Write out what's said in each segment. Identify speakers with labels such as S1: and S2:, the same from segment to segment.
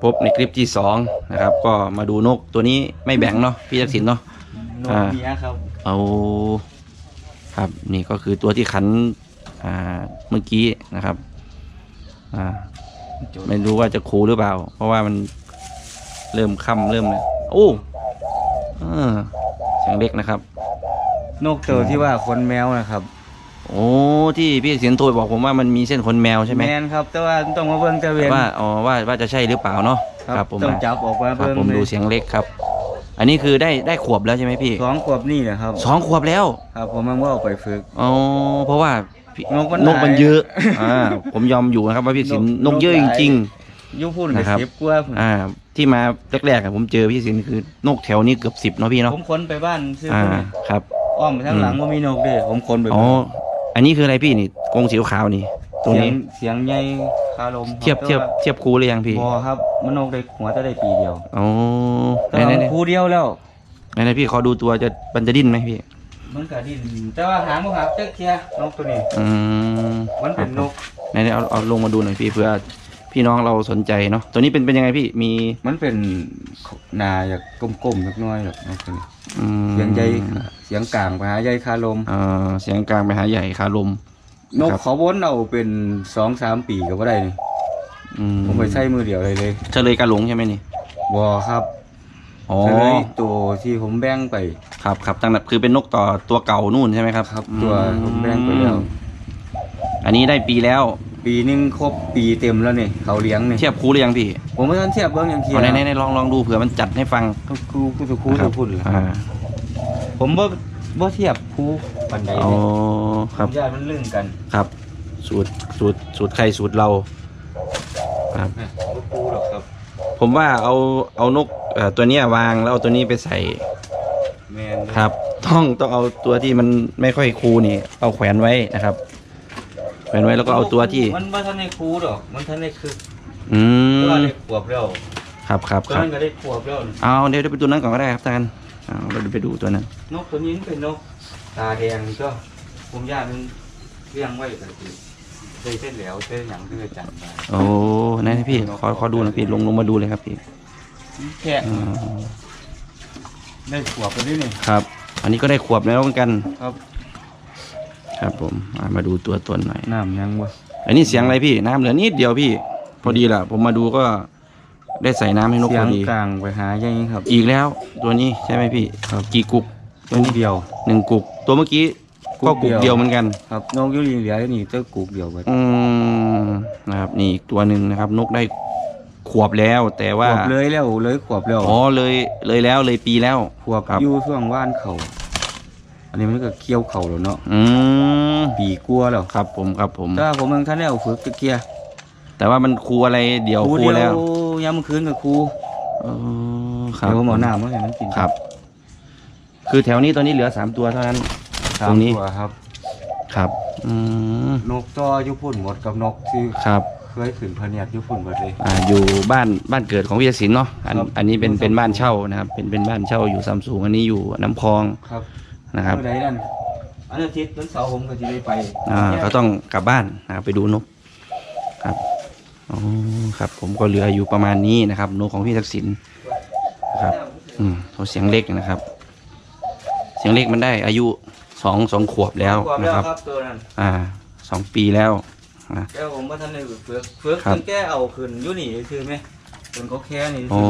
S1: มาพบในคลิปที่สองนะครับ ก็มาดูนกตัวนี้ไม่แบ่งเนาะพี่ทักษิณเนาะ
S2: น
S1: อ่า
S2: กเมียครับ
S1: เอาครับนี่ก็คือตัวที่ขันอ่าเมื่อกี้นะครับอ่าไม่รู้ว่าจะคูหรือเปล่า เพราะว่ามันเริ่มค่ำเริ่มเลยโอ้เออเสียงเล็กนะครับ
S2: นกตัวที่ว่าขนแมวนะครับ
S1: โอ้ที่พี่เสียนโทรบอกผมว่ามันมีเส้นขนแมวใช่ไหม
S2: แมนครับ แต่ว่าต้องมาเบิ่งตะเว
S1: แต่
S2: น
S1: ว่าอ๋อว่าว่าจะใช่หรือเปล่าเนาะ
S2: ครับ
S1: ผม
S2: ต้อง
S1: อะ
S2: จับออกมา
S1: ครับ
S2: เบิ่ง
S1: ผม
S2: เล
S1: ดู
S2: ย
S1: เสียงเล็กครับ อันนี้คือได้ได้ขวบแล้วใช่ไหมพี่
S2: สองขวบนี่แหละครับ
S1: สองขวบแล้ว
S2: ครับผมมันว่าเอาไปฝึก
S1: อ๋อเพราะว่าพี่
S2: นกมัน
S1: นกมัน
S2: หลาย
S1: เยอะอ่าผมยอมอยู่นะครับว่าพี่สิน
S2: น
S1: น
S2: ก
S1: กเยอะ
S2: นกห
S1: จ
S2: ลาย
S1: ริง
S2: อยุพุ่น
S1: นะ
S2: กับ
S1: ครับ
S2: สิบกว่าพุ่น
S1: ๆอ่า ที่มาแรกๆอะผมเจอพี่สินคือนกแถวนี้เกือบสิบเนาะพี่เนาะ
S2: ผมขนไปบ้านซื้อ
S1: อ่า
S2: พุ่นนี่
S1: ครับ
S2: อ้อมไปทางหลังว่ามีนกเด้ผมขนไป
S1: อ๋อ อันนี้คืออะไรพี่นี่กรงสีขาวนี่ตรง
S2: เสียง
S1: นี้
S2: เสียงใหญ่คาลม
S1: เทียบเทียบเทียบครูหรือยังพี่
S2: บอครับ มันนกได้หัวจะได้ปีเดียว
S1: อ๋อ
S2: แต่
S1: ไหน
S2: ว่า
S1: ไหน
S2: มันคู่เดียวแล้ว
S1: ไหนไหนพี่ขอดูตัวจะมันจะดิ้นไหมพี่
S2: มันก็ดิ้นแต่ว่าหางบ่ครับเจ๊กเทียนกตัวนี้
S1: อืม
S2: มันเป็นนก
S1: ไหนไหนเอาเอาลงมาดูหน่อยพี่เผื่อ พี่น้องเราสนใจเนาะตัวนี้เป็นเป็นยังไงพี่มี
S2: มันเป็นหนาอยากกลมๆสักหน้อยหรอกนกตัวนี้
S1: อืม
S2: เสียงใหญ่เสียงกลางไปหาใหญ่คาลม
S1: เอ่อเสียงกลางไปหาใหญ่คาลม
S2: นก
S1: ครับ
S2: เขาวนเอาเป็นสองสามปีก็บ่ได้นี่
S1: อืม
S2: ผมไปใช้มือเดียวเลยเลย
S1: เฉลยกาหลงใช่ไหมนี่
S2: บอครับ
S1: อ๋อ
S2: เลยตัวที่ผมแบ่งไป
S1: ครับครับตั้งแต่คือเป็นนกต่อตัวเก่านู่นใช่ไหมครับ
S2: ครับตัวผมแบ่งไปแล้ว
S1: อันนี้ได้ปีแล้ว
S2: ปีหนึงครบปีเต็มแล้วนี่เขาเลี้ยงนี่
S1: เทียบครูหรือยังพี่
S2: ผมไม่ทันเทียบเบิ้งอย่างเทีย
S1: เอาไหนไหนไหนลองลองดูเผื่อมันจัดให้ฟัง
S2: ครูครูครูครู
S1: ครั
S2: จะพูดเหรอ
S1: อ่า
S2: ผมบ่บ่เทียบครูปันใด
S1: อ๋อ
S2: นี่
S1: ครับ
S2: ญาติมันเรื่องกัน
S1: ครับ สูตรสูตรสูตรใครสูตรเราครับ
S2: บ่ครูหรอกครับ
S1: ผมว่าเอาเอานกเอ่อตัวเนี้ยวางแล้วเอาตัวนี้ไปใส่
S2: แม่นเด้อ
S1: ครับ ต้องต้องเอาตัวที่มันไม่ค่อยคูลนี่ เอาแขวนไว้นะครับ แขวนไว้แล้วก็เอาตัวที่
S2: มันบ่ทันได้ครูดอก มันทันได้คือ
S1: อื
S2: แต่ว่ามได้ขวบแล้ว
S1: ครับครับ
S2: ตัว
S1: ครับ
S2: นั้นก็ได้ขวบแล้วนี่
S1: เอาเดี๋ยวเดี๋ยวไปตัวนั้นก่อนก็ได้ครับท่านเอาเราเดี๋ยวไปดูตัวนั้น
S2: นกตัวนี้มันเป็นนก ตาแดงก็ผมญาติมันเลี้ยงไว้ก็คือได้เส้นแหลวเส้นหยังที่เคยจัดมา
S1: โอ้นั่นนะพี่ ขอขอดูหนะพี่ ลงลงมาดูเลยครับพี่
S2: แค่
S1: อ่า
S2: ได้ขวบไปด้วยนี่
S1: ครับ อันนี้ก็ได้ขวบแล้วเหมือนกัน
S2: ครับ
S1: ครับผมอ่ามาดูตัวตนหน่อย
S2: น้ำยังวะ
S1: อันนี้เสียงอะไรพี่ น้ำเหลือนิดเดียวพี่ พอดีล่ะ ผมมาดูก็ได้ใส่น้ำให้นก
S2: เสีย
S1: พ
S2: ง
S1: อดี
S2: กลางไปหาอย่างนี้ครับ
S1: อีกแล้วตัวนี้ใช่ไหมพี่กี่กุกตัว
S2: กุก
S1: นี้
S2: เดียว
S1: หนึ่งกุก ตัวเมื่อกี้ก็กุกเดียวเหมือนกัน
S2: ครับนกยุลีเหลือนี่เจ้ากุกเดียวไป
S1: อืมนะครับนี่อีกตัวหนึ่งนะครับ นกได้ขวบแล้วแต่
S2: ข
S1: ว่า
S2: วบเลยแล้วเลยขวบแล้ว
S1: อ๋อเลยเลยแล้วเลยปีแล้ว
S2: ขวบ
S1: ครับ
S2: อยู่ช่วงว่านเขา อันนี้มันก็เคี้ยวเข่าแล้วเนาะ
S1: อืม
S2: ปีกลัวแล้ว
S1: ครับผมครับผม
S2: ถ้าผมยังท่านได้เอาฝึกตะเกียร์
S1: แต่ว่ามันครูอะไรเดี๋ยว
S2: ครู
S1: ครู
S2: เดีย
S1: แล้ว
S2: วยามมื้อคืนกับครู
S1: เออครับ
S2: เดี๋ยวผมเอาน้ำมาให้มันกิน
S1: ครับ คือแถวนี้ตอนนี้เหลือสามตัวเท่านั้น
S2: สาม
S1: ตรงนี้
S2: ตัวครับ
S1: ครับอืม
S2: นกต่อยุพุ่นหมดกับนกที่
S1: ครับ
S2: เคยขึ้นพะเนียดยุพุ่นหมดเลย
S1: อ่าอยู่บ้านบ้านเกิดของวิทยาศิลป์เนาะอัน
S2: ครับ
S1: อันนี้เป็น
S2: อยู่
S1: เป็น
S2: ซัมซุง
S1: บ้านเช่านะครับ เป็นเป็นบ้านเช่าอยู่ซัมซุงอันนี้อยู่น้ำพอง
S2: ครับ
S1: นะครับ
S2: เมื่อใดนั่นอันอาทิตย์วันเสาร์ผมก็จะได้ไป
S1: อ่าเขาต้องกลับบ้านนะครับไปดูนกครับอ๋อครับ ผมก็เหลืออยู่ประมาณนี้นะครับนกของพี่ทักษิณนะครับ อืมเขาเสียงเล็กนะครับ เสียงเล็กมันได้อายุสองสองขวบแล้ว
S2: ขวบ
S1: นะ
S2: แล้ว
S1: ครับ
S2: ครับตัวนั้น
S1: อ่าสองปีแล้วนะ
S2: แก้วผมว่าท่านได้เฟือกเฟือก
S1: ครับ
S2: ถึงแก้เอาขึ้นอยู่นี่คือไหมเป็นก็แค่นี่
S1: โอ้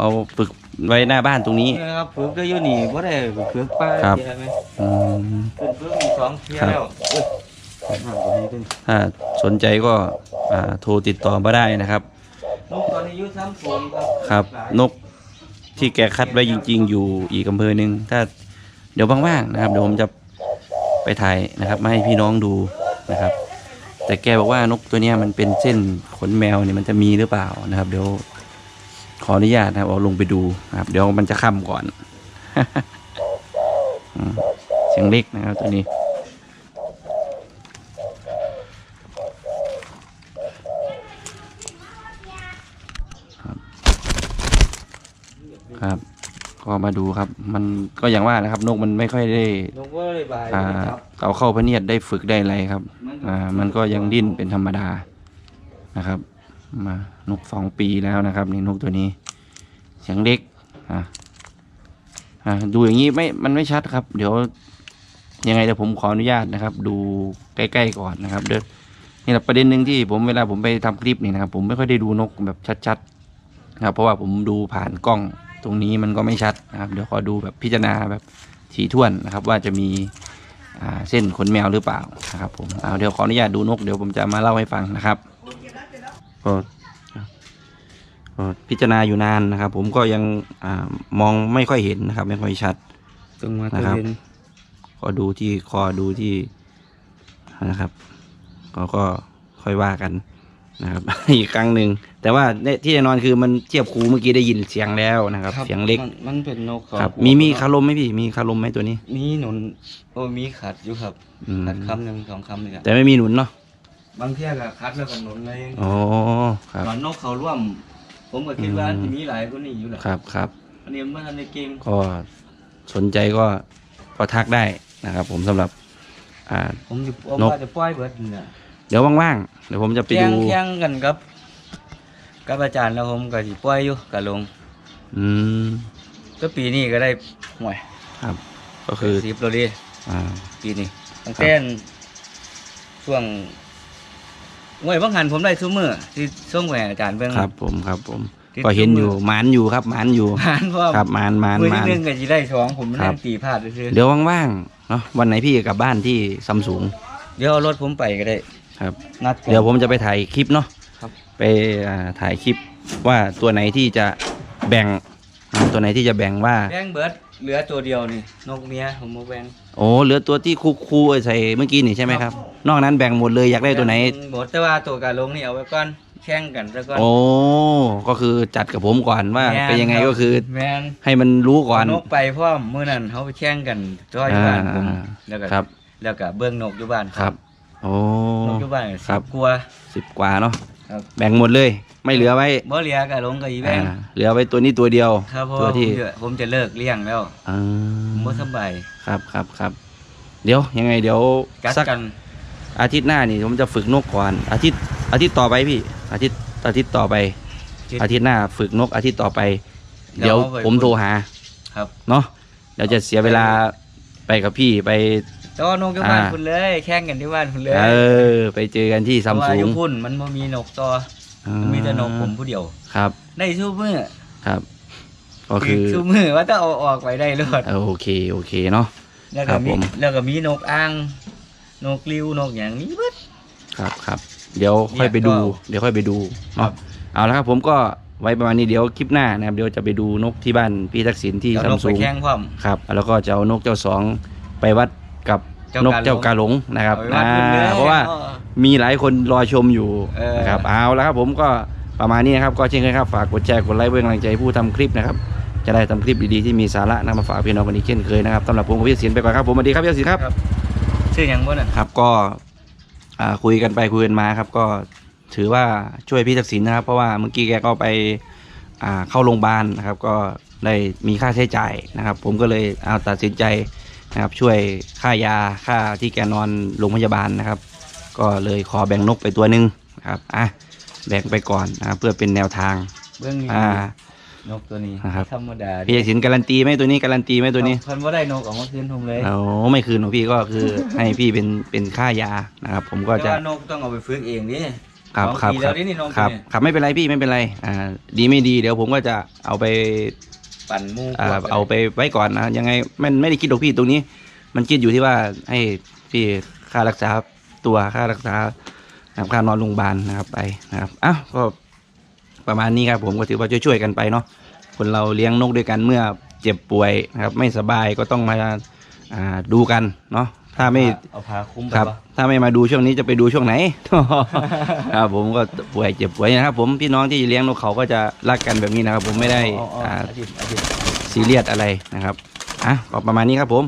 S1: เอาฝึก ไว้หน้าบ้านตรงนี้
S2: นี่ครับเฟือกก็อยู่นี่บ่ได้เฟือกป้า
S1: ครับ
S2: เทียไหม
S1: อืม
S2: ขึ้นเฟือกมีสองเทีย
S1: ครับ
S2: แล้วเอ้ยน้ำตัวนี้เป็น
S1: ถ้าสนใจก็อ่าโทรติดต่อมาได้นะครับ
S2: นกตอนนี้อยุ่ซ้ำโซนครับ
S1: ครับ
S2: หลาย
S1: นกที่แกคัดไว้จริง ๆ อยู่อีกอำเภอหนึ่งถ้าเดี๋ยวว่างๆนะครับ เดี๋ยวผมจะไปถ่ายนะครับมาให้พี่น้องดูนะครับ แต่แกบอกว่านกตัวเนี้ยมันเป็นเส้นขนแมวเนี่ยมันจะมีหรือเปล่านะครับ เดี๋ยวข ออนุญาตนะครับเอาลงไปดูนะครับ เดี๋ยวมันจะค่ำก่อนอืมเสียงเล็กนะครับตัวนี้ ครับ ก็มาดูครับ มันก็อย่างว่านะครับ นกมันไม่ค่อยได้
S2: นกว่าเลยบาย
S1: อ่า
S2: ครับ
S1: เอาเข้าพะเนียดได้ฝึกได้อะไรครับ
S2: มันก็
S1: อ่า มันก็ยังดิ้นเป็นธรรมดานะครับ มานกสองปีแล้วนะครับนี่นกตัวนี้เสียงเล็กอะอะดูอย่างนี้ไม่มันไม่ชัดครับ เดี๋ยวยังไงเดี๋ยวผมขออนุญาตนะครับ ดูใกล้ๆก่อนนะครับ เดี๋ยวนี่แหละประเด็นหนึ่งที่ผมเวลาผมไปทำคลิปนี่นะครับ ผมไม่ค่อยได้ดูนกแบบชัดๆนะครับเพราะว่าผมดูผ่านกล้องตรงนี้มันก็ไม่ชัดนะครับเดี๋ยวขอดูแบบพิจารณาแบบถี่ถ้วนนะครับ ว่าจะมีเส้นขนแมวหรือเปล่านะครับผมเอาเดี๋ยวขออนุญาตดูนกเดี๋ยวผมจะมาเล่าให้ฟังนะครับ ก็ก็พิจารณาอยู่นานนะครับ ผมก็ยังอามองไม่ค่อยเห็นนะครับ ไม่ค่อยชัด
S2: ตรงมา
S1: นะครับ
S2: ตัวเด่น
S1: ก็ดูที่คอดูที่นะครับ ก็ก็ค่อยว่ากันนะครับ อีกครั้งหนึ่งแต่ว่าเนี่ยที่แน่นอนคือมันเทียบคูเมื่อกี้ได้ยินเสียงแล้วนะครับ เสียงเล็ก
S2: มันมันเป็นนกเขา
S1: ครับ มีมีคารมไหมพี่มีคารมไหมตัวนี้
S2: มีหนุนโอ้มีขัดอยู่ครับ
S1: อืม
S2: ขัดคำหนึ่งสองคำนี่แหละ
S1: แต่ไม่มีหนุนเนาะ
S2: บางเที่ยก็คัดแล้วก็หนุนเลย
S1: อ๋อครับ
S2: ตอนนกเขาร่วม ผมก็คิดว่า
S1: อืม
S2: จะมีหลายคนนี้อยู่แหละ
S1: ครับครับ
S2: อันนี้มันทันในเก่ง
S1: ก็สนใจก็ก็ทักได้นะครับ ผมสำหรับอ่า
S2: ผมจะเอา
S1: นก
S2: ว่าจะปล่อยเบิดเนี่ย
S1: เดี๋ยวว่างๆเดี๋ยวผมจะไป
S2: แข่ง
S1: ดู
S2: แข่งกันครับกับอาจารย์แล้วผมก็สิปล่อยอยู่กับลง
S1: อืม
S2: ก็ปีนี้ก็ได้ห่วย
S1: ครับ ก็คือ
S2: สิบโลดี
S1: อ่า
S2: ปีนี้ตั้งแต่ช่วง ห่วยบางหันผมได้ซุมือที่ส่งแหวอาจารย์เบิ่ง
S1: ครับผมครับผม
S2: ติด
S1: ก็เห็น
S2: ทุกมื้อ
S1: อยู่หมานอยู่ครับหมานอยู่
S2: หันเพราะว่า
S1: ครับหมานหมาน
S2: มือ
S1: ห
S2: ที่
S1: มาน
S2: หนึงก็สิได้สองผมมัน
S1: ครั
S2: นั่
S1: บ
S2: งตีพลาดซื่อๆ
S1: เดี๋ยวว่างๆเนาะวันไหนพี่กลับบ้านที่ซัมซุง
S2: เดี๋ยวเอารถผมไปก็ได้
S1: ครับ
S2: นัดกัน
S1: เดี๋ยวผมจะไปถ่ายคลิปเนาะ
S2: ครับ
S1: ไปอ่าถ่ายคลิปว่าตัวไหนที่จะแบ่งอ่าตัวไหนที่จะแบ่งว่า
S2: แบงเบิร์ดเหลือตัวเดียวนี่นกเมียผมมาแบง
S1: โอ้เหลือตัวที่คูคูๆใส่เมื่อกี้นี่ใช่ไหมครับ นอกนั้นแบ่งหมดเลยอยากได้ตัวไหน
S2: หมดแต่ว่าตัวกาลงนี่เอาไว้ก่อนแข่งกันซะก่อน
S1: โอ้ก็คือจัดกับผมก่อนว่า
S2: แม่
S1: เป็นยังไง
S2: รับ
S1: ก็คือ
S2: แมน
S1: ให้มันรู้ก่อน
S2: เานกไปพร้อมมื้อนั้นเขาไปแข่งกันจ้อยบ้านผม
S1: อ่า
S2: แล้วก็
S1: ครับ
S2: แล้วก็เบื้องนกอยู่บ้าน
S1: ครับโอ้
S2: นกอยู่บ้าน
S1: ครั
S2: สิ
S1: บ
S2: บกว่า
S1: สิบกว่าเนาะ
S2: ครับ
S1: แบ่งหมดเลย ไม่เหลือไว้
S2: บ่เหลียกะลงกับอีแบง
S1: อ่าเหลือไว้ตัวนี้ตัวเดียว
S2: ครับเพราะ
S1: ตัว
S2: ว่าผม
S1: ที่
S2: จะผมจะเลิกเลี้ยงแล้ว
S1: อ่า
S2: ผมบ่สบาย
S1: ครับครับครับ เดี๋ยวยังไงเดี๋ยว
S2: กัด
S1: สัก
S2: กัน
S1: อาทิตย์หน้านี่ผมจะฝึกนกก่อน อาทิตย์อาทิตย์ต่อไปพี่ อาทิตย์อาทิตย์ต่อไป อาทิตย์หน้าฝึกนกอาทิตย์ต่อไป
S2: เดี๋
S1: เดี๋
S2: ย
S1: ยวว
S2: เอาไป
S1: ผมโทรหา
S2: ครับ
S1: เนาะเดี๋ยวจะเสียเวลาไปกับพี่ไป
S2: แต่ว่านกอยู่บ้าน
S1: อ่า
S2: คุณเลย แข่งกันที่บ้านคุณเลย
S1: เออ ไปเจอกันที่ซัม
S2: เพราะว่า
S1: ซุ
S2: องยู่พุ่นมันบ่มีนกต่ออมีแต่นกผมผู้เดียว
S1: ครับ
S2: ได้ซุมื้อ
S1: ครับก็คือ
S2: ซุมื้อว่าถ้าเอาออกไปได้เลย
S1: เออโอเคโอเคเนาะ
S2: แล้ว
S1: ครั
S2: ก็
S1: บ
S2: มี
S1: ผม
S2: แล้วก็มีนกอ่าง นกริ้วนกอย่างนี้เบิด
S1: ครับครับเดี๋ยวค่อยไปดู
S2: เนี่ยก็
S1: เดี๋ยวค่อยไปดู
S2: ครั
S1: เนาะ
S2: บ
S1: เอาละครับผมก็ไว้ประมาณนี้เดี๋ยวคลิปหน้านะครับเดี๋ยวจะไปดูนกที่บ้านพี่ทักษิณที่
S2: เอา
S1: ซั
S2: น
S1: ม
S2: ก
S1: ซุ
S2: ไป
S1: ง
S2: แข่งพร้อม
S1: ครับ แล้วก็จะเอานกเจ้าสองไปวัดกับ
S2: เจ้าน
S1: กเจ้ากาหลงนะครับ
S2: เอาไปวัดคุณเลย
S1: อ่าเพราะว่ามีหลายคนรอชมอยู่
S2: เออ
S1: นะครับเอาแล้วครับผมก็ประมาณนี้นะครับก็เช่นเคยครับฝากกดแชร์กดไลค์เพื่อเป็นกำลังใจผู้ทำคลิปนะครับจะได้ทำคลิปดีๆที่มีสาระนำมาฝากพี่น้องกันอีกเช่นเคยนะครับสำหรับผมกับพี่ศิลป์ไปก่อนครับผมสวัสดีครับพี่ศิลป์ครับ
S2: ครับ ชื่อหยังบ่น่ะ
S1: ครับก็อ่าคุยกันไปคุยกันมาครับ ก็ถือว่าช่วยพี่ทักษิณนะครับ เพราะว่าเมื่อกี้แกก็ไปอ่าเข้าโรงพยาบาลนะครับ ก็ได้มีค่าใช้จ่ายนะครับ ผมก็เลยเอาตัดสินใจนะครับ ช่วยค่ายาค่าที่แกนอนโรงพยาบาลนะครับ ก็เลยขอแบ่งนกไปตัวหนึ่งนะครับอะแบ่งไปก่อนนะครับเพื่อเป็นแนวทาง
S2: เบื้องนี้
S1: อ่า
S2: นกตัวนี้
S1: นะครับ
S2: ธรรมดา
S1: พี่ทักษิณการันตีไหมตัวนี้การันตีไหมตัวนี้
S2: เพิ่นบ่ได้นกออกมาคืนผมเลย
S1: โอ้ไม่คืนของพี่ก็คือให้พี่เป็นเป็นค่ายานะครับ ผมก็
S2: แต่
S1: จะ
S2: ว่านกต้องเอาไปฝึกเองดิ
S1: ครับ
S2: สอง
S1: ครับ
S2: ปี
S1: ค
S2: แล้
S1: รั
S2: ว
S1: บ
S2: นี่นี่นก
S1: ครับ
S2: ตัวนี้
S1: ครับไม่เป็นไรพี่ไม่เป็นไรอ่าดีไม่ดีเดี๋ยวผมก็จะเอาไป
S2: ปั่นหมู
S1: อ่า
S2: ขวด
S1: เอาไปไว้ก่อนนะยังไงมันไม่ได้คิดหรอกพี่ตรงนี้ มันคิดอยู่ที่ว่าให้พี่ค่ารักษาตัวค่ารักษานะครับค่านอนโรงพยาบาลนะครับไปนะครับอ้าวก็ ประมาณนี้ครับผมก็ถือว่าช่วยๆกันไปเนาะคนเราเลี้ยงนกด้วยกันเมื่อเจ็บป่วยนะครับไม่สบายก็ต้องมาอ่าดูกันเนาะถ้าไม่
S2: เอาผ้าคลุมไป
S1: ครับ
S2: ปะ
S1: ถ้าไม่มาดูช่วงนี้จะไปดูช่วงไหน ครับผมก็ป่วยเจ็บป่วยนะครับ ผมพี่น้องที่เลี้ยงนกเขาก็จะรักกันแบบนี้นะครับ ผมไม่ได้
S2: เอาเอา
S1: อ่า
S2: อาทิตย์อาทิตย์
S1: ซีเรียสอะไรนะครับอะก็ประมาณนี้ครับผม